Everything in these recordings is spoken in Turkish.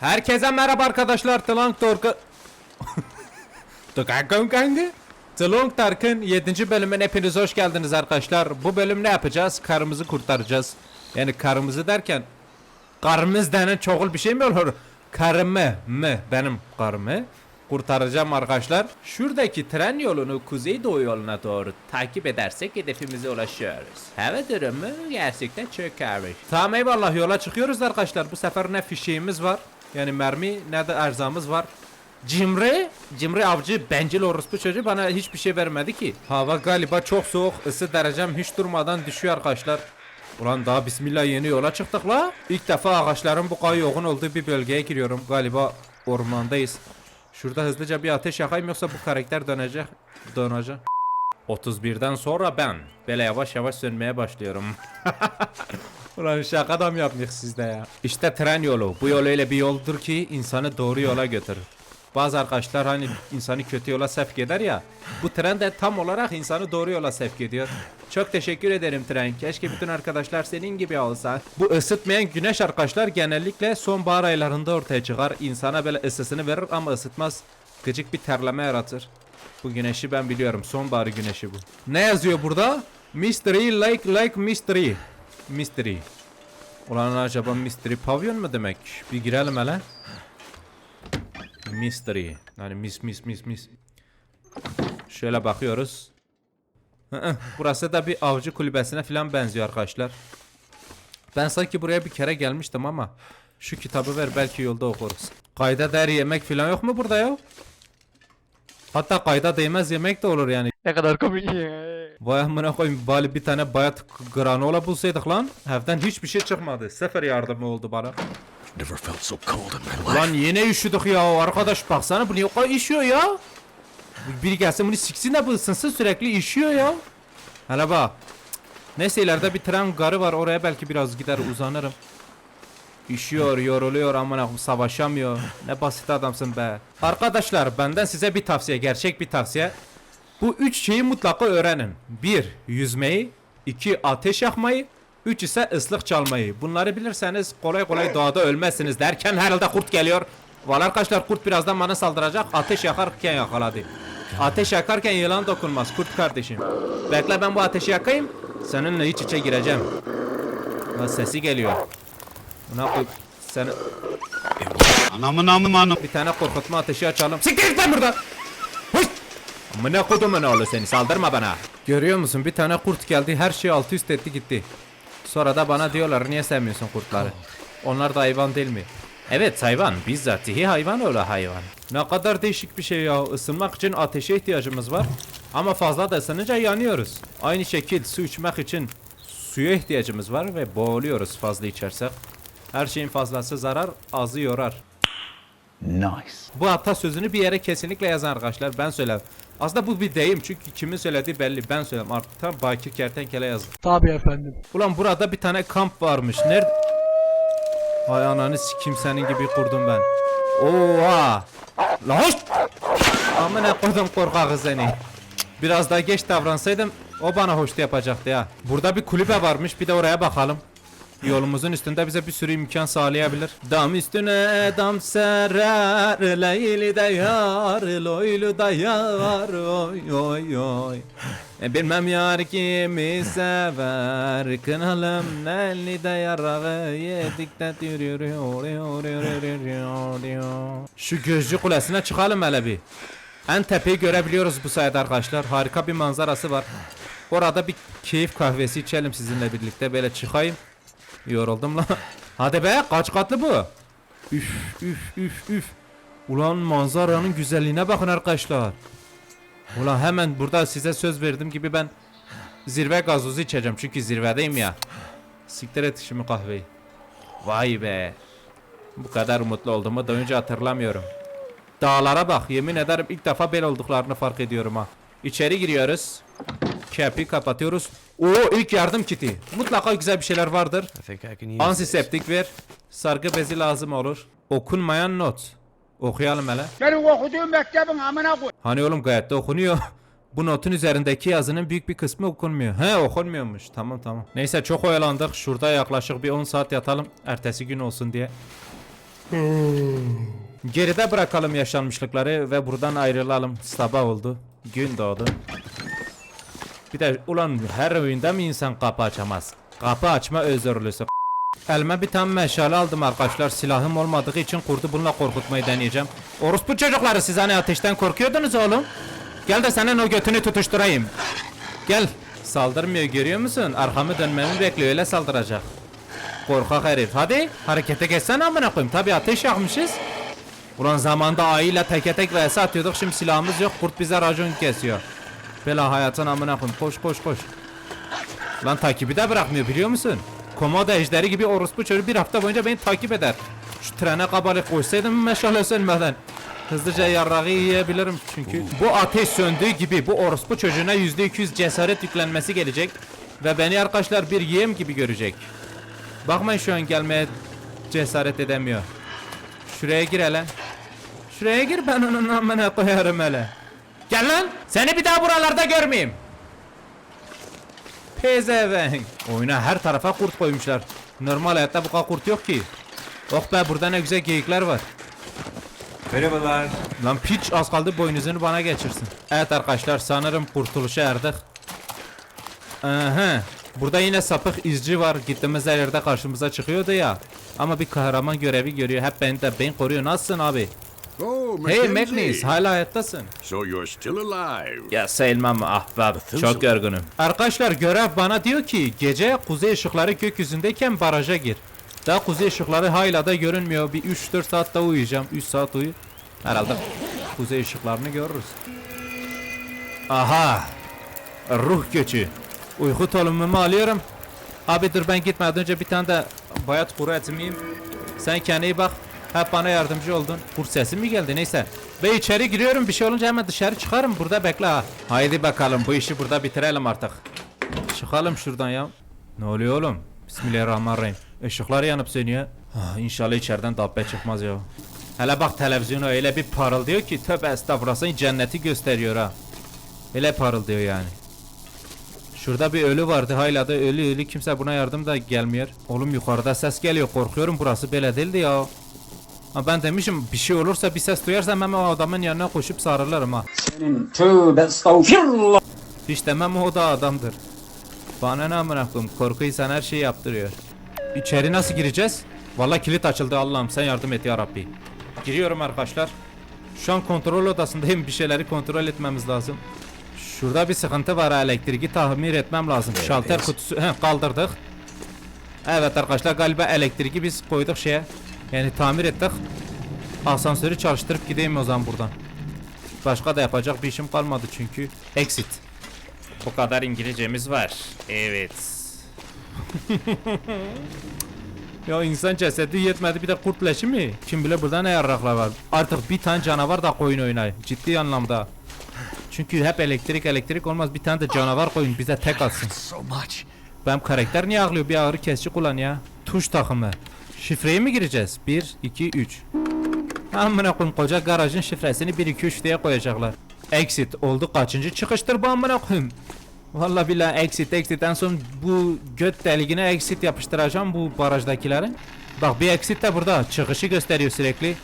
Herkese merhaba arkadaşlar. Tlank Tork'u... Tıkankın kanka. Tlank Tark'ın 7. bölümüne hepiniz hoş geldiniz arkadaşlar. Bu bölüm ne yapacağız? Karımızı kurtaracağız. Yani karımızı derken... Karımız denen çoğul bir şey mi olur? Karımı mı? Benim karımı kurtaracağım arkadaşlar. Şuradaki tren yolunu kuzeydoğu yoluna doğru takip edersek hedefimize ulaşıyoruz. Hava durumu gerçekten çok karmış. Tamam eyvallah yola çıkıyoruz arkadaşlar. Bu sefer ne fişeğimiz var. Yani mermi ne de erzamız var. Cimri, Cimri avcı bencil orospu çocuğu bana hiçbir şey vermedi ki. Hava galiba çok soğuk, ısı derecem hiç durmadan düşüyor arkadaşlar. Ulan daha bismillah yeni yola çıktık la. İlk defa ağaçların bu kadar yoğun olduğu bir bölgeye giriyorum. Galiba ormandayız. Şurada hızlıca bir ateş yakayım yoksa bu karakter dönecek. Dönecek. 31'den sonra ben böyle yavaş yavaş sönmeye başlıyorum. Ulan şaka mı yapmış sizde ya? İşte tren yolu. Bu yol öyle bir yoldur ki insanı doğru yola götürür. Bazı arkadaşlar hani insanı kötü yola sevk eder ya. Bu tren de tam olarak insanı doğru yola sevk ediyor. Çok teşekkür ederim tren. Keşke bütün arkadaşlar senin gibi olsa. Bu ısıtmayan güneş arkadaşlar genellikle sonbahar aylarında ortaya çıkar. İnsana böyle ısısını verir ama ısıtmaz. Gıcık bir terleme yaratır. Bu güneşi ben biliyorum. Sonbahar güneşi bu. Ne yazıyor burada? Mystery like like mystery. Mystery. Ulan acaba mystery pavyon mu demek? Bir girelim hele. Mystery. Yani mis mis mis mis. Şöyle bakıyoruz. Burası da bir avcı kulübesine falan benziyor arkadaşlar. Ben sanki buraya bir kere gelmiştim ama şu kitabı ver belki yolda okuruz. Kayda değer yemek falan yok mu burada ya? Hatta kayda değmez yemek de olur yani. Ne kadar komik. Vay amına koyayım bari bir tane bayat granola bulsaydık lan. Evden hiçbir şey çıkmadı. Sıfır yardımı oldu bana. Never felt so cold in my life. Lan yine üşüdük ya arkadaş baksana bu niye o kadar üşüyor ya? Biri gelsin bunu siksin de bu ısınsın sürekli üşüyor ya. Hele bak. Neyse ileride bir tren garı var oraya belki biraz gider uzanırım. Üşüyor, yoruluyor amına savaşamıyor. Ne basit adamsın be. Arkadaşlar benden size bir tavsiye, gerçek bir tavsiye. Bu üç şeyi mutlaka öğrenin. Bir, yüzmeyi. iki ateş yakmayı. Üç ise ıslık çalmayı. Bunları bilirseniz kolay kolay doğada ölmezsiniz derken herhalde kurt geliyor. Valla arkadaşlar kurt birazdan bana saldıracak. Ateş yakarken yakaladı. Ateş yakarken yılan dokunmaz kurt kardeşim. Bekle ben bu ateşi yakayım. Seninle iç içe gireceğim. Ha, sesi geliyor. Yapayım? Seni... Anamın amım anam. Bir tane korkutma ateşi açalım. Siktir git lan buradan. Hoş. Amına kodumun oğlu seni saldırma bana. Görüyor musun bir tane kurt geldi her şeyi alt üst etti gitti. Sonra da bana diyorlar niye sevmiyorsun kurtları? Onlar da hayvan değil mi? Evet hayvan bizzatihi hayvan öyle hayvan. Ne kadar değişik bir şey ya ısınmak için ateşe ihtiyacımız var. Ama fazla da ısınınca yanıyoruz. Aynı şekil su içmek için suya ihtiyacımız var ve boğuluyoruz fazla içersek. Her şeyin fazlası zarar azı yorar. Nice. Bu atasözünü bir yere kesinlikle yazan arkadaşlar ben söyledim. Aslında bu bir deyim çünkü kimin söylediği belli ben söyledim artık tam Bakir Kertenkele yazdı. Tabii efendim. Ulan burada bir tane kamp varmış nerede? Hay ananı sikim senin gibi kurdum ben. Oha! La hoş! Amına koydum korkakı seni. Biraz daha geç davransaydım o bana hoştu yapacaktı ya. Burada bir kulübe varmış bir de oraya bakalım. Yolumuzun üstünde bize bir sürü imkan sağlayabilir. Dam üstüne dam serer, leyli de yar, loylu da yar, oy oy oy. E, bilmem yar kimi sever, kınalım nelli de yarağı yedik de Şu gözcü kulesine çıkalım hele bir. En tepeyi görebiliyoruz bu sayede arkadaşlar. Harika bir manzarası var. Orada bir keyif kahvesi içelim sizinle birlikte. Böyle çıkayım. Yoruldum lan. Hadi be kaç katlı bu? Üf üf üf üf. Ulan manzaranın güzelliğine bakın arkadaşlar. Ulan hemen burada size söz verdim gibi ben zirve gazozu içeceğim çünkü zirvedeyim ya. Siktir et şimdi kahveyi. Vay be. Bu kadar mutlu olduğumu daha önce hatırlamıyorum. Dağlara bak yemin ederim ilk defa bel olduklarını fark ediyorum ha. İçeri giriyoruz. Kepi kapatıyoruz. Oo ilk yardım kiti. Mutlaka güzel bir şeyler vardır. Antiseptik ver. Sargı bezi lazım olur. Okunmayan not. Okuyalım hele. Senin okuduğun mektebin amına koy. Hani oğlum gayet de okunuyor. Bu notun üzerindeki yazının büyük bir kısmı okunmuyor. He okunmuyormuş. Tamam tamam. Neyse çok oyalandık. Şurada yaklaşık bir 10 saat yatalım. Ertesi gün olsun diye. Geride bırakalım yaşanmışlıkları ve buradan ayrılalım. Sabah oldu. Gün doğdu. Bir de ulan her oyunda mı insan kapı açamaz? Kapı açma özürlüsü. Elime bir tane meşale aldım arkadaşlar. Silahım olmadığı için kurdu bununla korkutmayı deneyeceğim. Orospu çocukları siz hani ateşten korkuyordunuz oğlum. Gel de senin o götünü tutuşturayım. Gel. Saldırmıyor görüyor musun? Arkamı dönmemi bekliyor öyle saldıracak. Korkak herif. Hadi harekete geçsene amına koyayım. Tabi ateş yakmışız. Ulan zamanda ayıyla teke tek vs atıyorduk. Şimdi silahımız yok. Kurt bize racon kesiyor. Bela hayatın amına koyayım. Koş koş koş. Lan takibi de bırakmıyor biliyor musun? Komodo ejderi gibi orospu çocuğu bir hafta boyunca beni takip eder. Şu trene kabalık koysaydım meşale sönmeden. Hızlıca yarrağı yiyebilirim çünkü. Bu ateş söndüğü gibi bu orospu çocuğuna yüzde 200 cesaret yüklenmesi gelecek. Ve beni arkadaşlar bir yem gibi görecek. Bakmayın şu an gelmeye cesaret edemiyor. Şuraya gir hele. Şuraya gir ben onun amına koyarım hele. Gel lan. Seni bir daha buralarda görmeyeyim. Pezevenk. Oyuna her tarafa kurt koymuşlar. Normal hayatta bu kadar kurt yok ki. Oh be burada ne güzel geyikler var. Merhabalar. Lan piç az kaldı boynuzunu bana geçirsin. Evet arkadaşlar sanırım kurtuluşa erdik. Aha. Burada yine sapık izci var. Gittiğimiz her yerde karşımıza çıkıyordu ya. Ama bir kahraman görevi görüyor. Hep beni de ben koruyor. Nasılsın abi? Oh, Hey. Magnus hala hayattasın. So you're still alive. Ya sayılmam ahbap. Çok yorgunum. Arkadaşlar görev bana diyor ki gece kuzey ışıkları gökyüzündeyken baraja gir. Daha kuzey ışıkları hala da görünmüyor. Bir 3-4 saat daha uyuyacağım. 3 saat uyu. Herhalde kuzey ışıklarını görürüz. Aha. Ruh göçü. Uyku tulumumu alıyorum. Abi dur ben gitmeden önce bir tane de bayat kuru etimi yiyeyim. Sen kendine iyi bak. Hep bana yardımcı oldun. Kurt sesi mi geldi neyse. Ben içeri giriyorum bir şey olunca hemen dışarı çıkarım. Burada bekle ha. Haydi bakalım bu işi burada bitirelim artık. Çıkalım şuradan ya. Ne oluyor oğlum? Bismillahirrahmanirrahim. Işıklar yanıp sönüyor. Ah, İnşallah içeriden dabbe çıkmaz ya. Hele bak televizyonu öyle bir parıldıyor ki tövbe estağfurullah cenneti gösteriyor ha. Öyle parıldıyor yani. Şurada bir ölü vardı hala da ölü ölü kimse buna yardım da gelmiyor. Oğlum yukarıda ses geliyor korkuyorum burası böyle değildi ya. Ha ben demişim bir şey olursa bir ses duyarsam hemen o adamın yanına koşup sarılırım ha. Senin tövbe estağfirullah. Hiç demem o da adamdır. Bana ne amına koyayım korku insan her şeyi yaptırıyor. İçeri nasıl gireceğiz? Vallahi kilit açıldı Allah'ım sen yardım et ya Rabbi. Giriyorum arkadaşlar. Şu an kontrol odasındayım bir şeyleri kontrol etmemiz lazım. Şurada bir sıkıntı var elektriği tamir etmem lazım. Şalter kutusu he, kaldırdık. Evet arkadaşlar galiba elektriği biz koyduk şeye. Yani tamir ettik. Asansörü çalıştırıp gideyim o zaman buradan. Başka da yapacak bir işim kalmadı çünkü. Exit. Bu kadar İngilizcemiz var. Evet. ya insan cesedi yetmedi bir de kurt leşi mi? Kim bilir burada ne yarraklar var. Artık bir tane canavar da koyun oynayın. Ciddi anlamda. Çünkü hep elektrik elektrik olmaz. Bir tane de canavar koyun bize tek atsın. So much. Benim karakter niye ağlıyor? Bir ağrı kesici kullan ya. Tuş takımı. Şifreyi mi gireceğiz? 1, 2, 3. Amına koyayım koca garajın şifresini 1, 2, 3 diye koyacaklar. Exit oldu kaçıncı çıkıştır bu amına koyayım. Vallahi billahi exit exit en son bu göt deliğine exit yapıştıracağım bu barajdakilerin. Bak bir exit de burada çıkışı gösteriyor sürekli.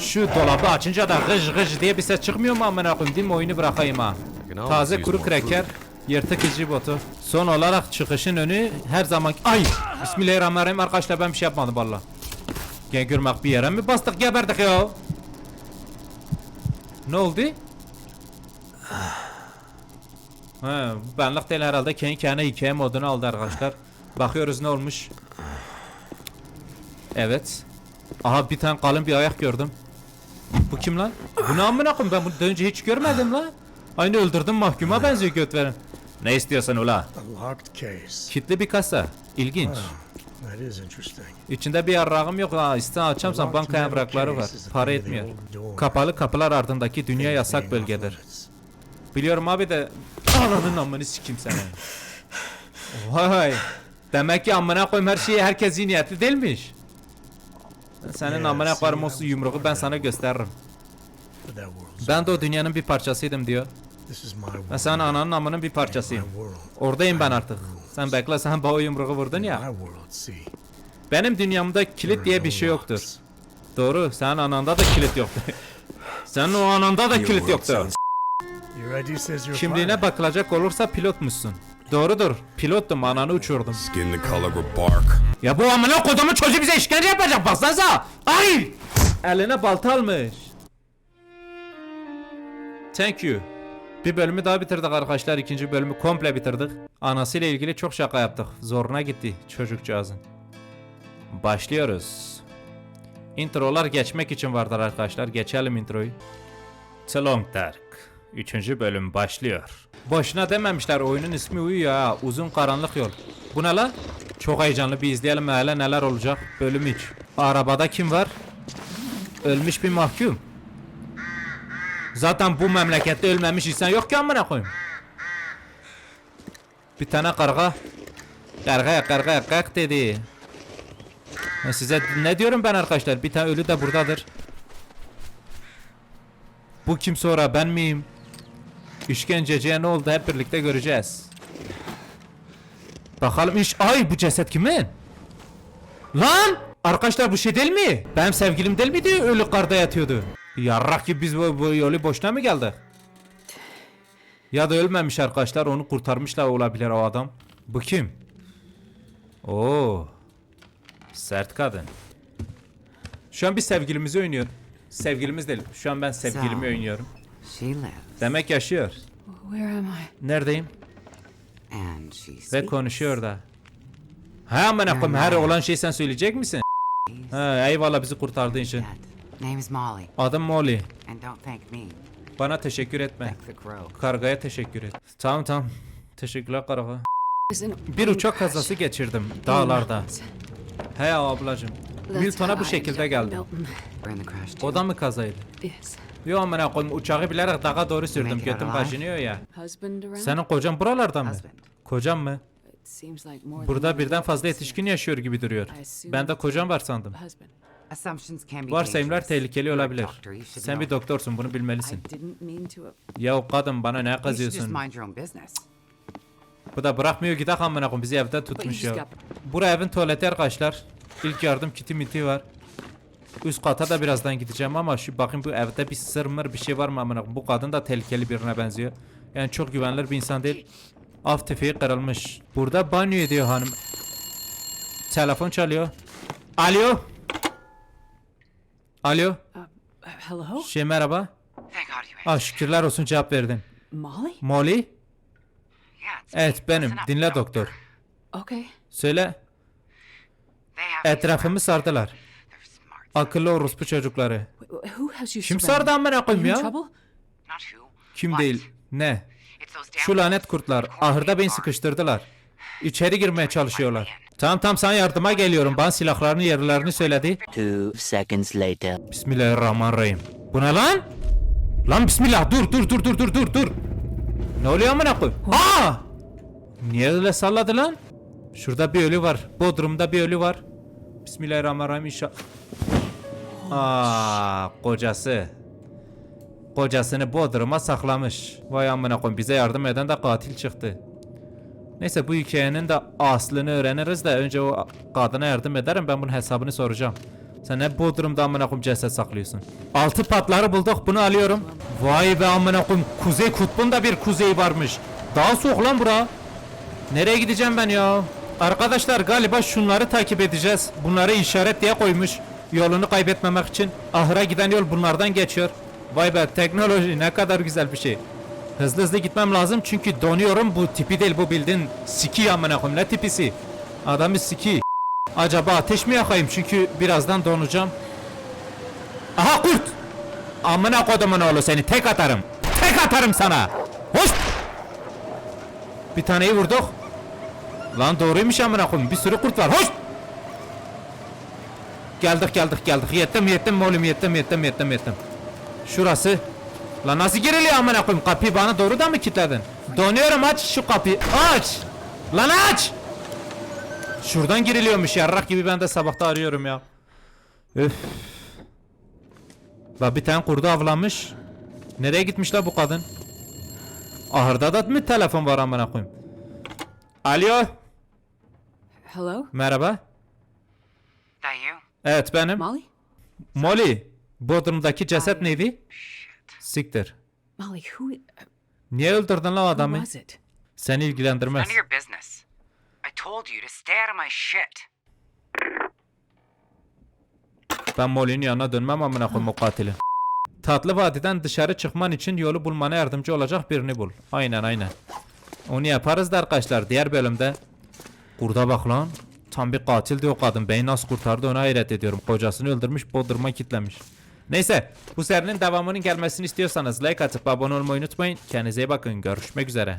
Şu dolabı açınca da gıj gıj diye bir ses çıkmıyor mu amına koyayım değil mi oyunu bırakayım ha. Taze kuru kreker, yırtık izci botu. Son olarak çıkışın önü her zaman... Ay! Bismillahirrahmanirrahim arkadaşlar ben bir şey yapmadım valla. Gel görmek bir yere mi bastık geberdik ya. Ne oldu? He, benlik değil herhalde kendi kendine hikaye modunu aldı arkadaşlar. Bakıyoruz ne olmuş. Evet. Aha bir tane kalın bir ayak gördüm. Bu kim lan? Bu ne amına ben bunu önce hiç görmedim lan. Aynı öldürdüm mahkuma benziyor göt veren. Ne istiyorsun ula? Kitli bir kasa. İlginç. İnteresting. İçinde bir yarrağım yok ha. İsten açamsam banka evrakları var. Para etmiyor. Kapalı kapılar ardındaki dünya yasak bölgedir. Biliyorum abi de ananın amını sikim seni. Vay. Demek ki amına koyayım her şeyi herkes iyi niyetli değilmiş. Senin amına koyarım o yumruğu ben sana gösteririm. Ben de o dünyanın bir parçasıydım diyor. This is my world. Ben senin ananın amının bir parçasıyım. Oradayım ben artık. Sen bekle sen bana yumruğu vurdun ya. Benim dünyamda kilit diye bir şey yoktur. Doğru. Senin ananda da kilit yoktu. Senin o ananda da kilit yoktu. Kimliğine bakılacak olursa pilotmuşsun. Doğrudur. Pilottum ananı uçurdum. Ya bu amına kodumu çocuğu bize işkence yapacak baksanıza. Ay! Eline balta almış. Thank you. Bir bölümü daha bitirdik arkadaşlar. ikinci bölümü komple bitirdik. Anasıyla ilgili çok şaka yaptık. Zoruna gitti çocukcağızın. Başlıyoruz. Introlar geçmek için vardır arkadaşlar. Geçelim introyu. The Long Dark. Üçüncü bölüm başlıyor. Boşuna dememişler oyunun ismi uyuyor ha. Uzun karanlık yol. Bu ne lan? Çok heyecanlı bir izleyelim hele neler olacak. Bölüm 3. Arabada kim var? Ölmüş bir mahkum. Zaten bu memlekette ölmemiş insan yok ki amına koyayım. Bir tane karga. Karga karga kalk dedi. Ya size ne diyorum ben arkadaşlar? Bir tane ölü de buradadır. Bu kim sonra ben miyim? İşkenceciye ne oldu hep birlikte göreceğiz. Bakalım iş... Ay bu ceset kimin? Lan! Arkadaşlar bu şey değil mi? Benim sevgilim değil miydi ölü karda yatıyordu? Yarrak gibi biz bu, bu yolu boşuna mı geldik? Ya da ölmemiş arkadaşlar onu kurtarmışlar olabilir o adam. Bu kim? Oo. Sert kadın. Şu an bir sevgilimizi oynuyor. Sevgilimiz değil. Şu an ben sevgilimi oynuyorum. Demek yaşıyor. Neredeyim? Ve konuşuyor da. Ha amına koyayım her olan şeyi sen söyleyecek misin? Ha eyvallah bizi kurtardığın için. Name's Molly, Adım Molly. and don't thank me. Bana teşekkür etme. Thank the crow. Kargaya teşekkür et. Tamam tamam. Teşekkürler karga. Bir uçak kazası geçirdim dağlarda. He ablacım. Milton'a bu şekilde geldim. We're in the crash too. O da mı kazaydı? Yes. Yo amına koyayım uçağı bilerek dağa doğru sürdüm. Götüm kaşınıyor ya. Husband around? Senin kocan buralardan mı? Husband. Kocam mı? It seems like more than Burada one birden fazla yetişkin yaşıyor gibi duruyor. Ben de kocam var sandım. Husband. Assumptions can be Varsayımlar tehlikeli olabilir. Sen bir doktorsun bunu bilmelisin. Ya o kadın bana ne kazıyorsun? Bu da bırakmıyor gidelim amına koyayım bizi evde tutmuş ya. Bura evin tuvaleti arkadaşlar. İlk yardım kiti miti var. Üst kata da birazdan gideceğim ama şu bakayım bu evde bir sır mır bir şey var mı amına. Bu kadın da tehlikeli birine benziyor. Yani çok güvenilir bir insan değil. Af tüfeği kırılmış. Burada banyo ediyor hanım. Telefon çalıyor. Alo. Alo. uh, hello, Şey merhaba. Thank God you Ah şükürler olsun cevap verdin. Molly. Molly? Yeah, it's me. Evet benim. Dinle doktor. Okay. Söyle. Etrafımı sardılar. Akıllı orospu çocukları. Kim sardı amına koyayım ya? Kim değil? Ne? Şu lanet kurtlar ahırda beni sıkıştırdılar. İçeri girmeye çalışıyorlar. Tamam tamam sana yardıma geliyorum. Bana silahlarını yerlerini söyledi. Two seconds later. Bismillahirrahmanirrahim. Bu ne lan? Lan bismillah dur dur dur dur dur dur dur. Ne oluyor amına koyayım? Aa! Niye öyle salladı lan? Şurada bir ölü var. Bodrum'da bir ölü var. Bismillahirrahmanirrahim inşallah. Aa, kocası. Kocasını Bodrum'a saklamış. Vay amına koyayım bize yardım eden de katil çıktı. Neyse bu hikayenin de aslını öğreniriz de önce o kadına yardım ederim ben bunun hesabını soracağım. Sen hep Bodrum'da amına koyayım ceset saklıyorsun. Altı patları bulduk bunu alıyorum. Vay be amına koyayım Kuzey Kutbu'nda bir kuzey varmış. Daha soğuk lan bura. Nereye gideceğim ben ya? Arkadaşlar galiba şunları takip edeceğiz. Bunları işaret diye koymuş. Yolunu kaybetmemek için. Ahıra giden yol bunlardan geçiyor. Vay be teknoloji ne kadar güzel bir şey. Hızlı hızlı gitmem lazım çünkü donuyorum bu tipi değil bu bildiğin siki amına koyayım ne tipisi? Adamı siki. Acaba ateş mi yakayım çünkü birazdan donacağım. Aha kurt! Amına kodumun oğlu seni tek atarım. Tek atarım sana. Hoş! Bir taneyi vurduk. Lan doğruymuş amına koyayım. Bir sürü kurt var. Hoş! Geldik geldik geldik. Yettim yettim oğlum yettim yettim yettim yettim. Şurası. Lan nasıl giriliyor amına koyayım? Kapıyı bana doğru da mı kilitledin? Donuyorum aç şu kapıyı. Aç! Lan aç! Şuradan giriliyormuş yarrak gibi ben de sabahta arıyorum ya. Üf. Bak bir tane kurdu avlamış. Nereye gitmiş la bu kadın? Ahırda da mı telefon var amına koyayım? Alo. Hello. Merhaba. Evet benim. Molly? Molly. Bodrum'daki ceset neydi? Siktir. Molly, who, uh, Niye öldürdün lan o who adamı? was it? Seni ilgilendirmez. None of your business. I told you to stay out of my shit. Ben Molly'nin yanına dönmem amına koyayım o katili. Tatlı vadiden dışarı çıkman için yolu bulmana yardımcı olacak birini bul. Aynen aynen. Onu yaparız da arkadaşlar diğer bölümde. Kurda bak lan. Tam bir katildi o kadın. Beni nasıl kurtardı ona hayret ediyorum. Kocasını öldürmüş bodurma kitlemiş. Neyse bu serinin devamının gelmesini istiyorsanız like atıp abone olmayı unutmayın. Kendinize iyi bakın. Görüşmek üzere.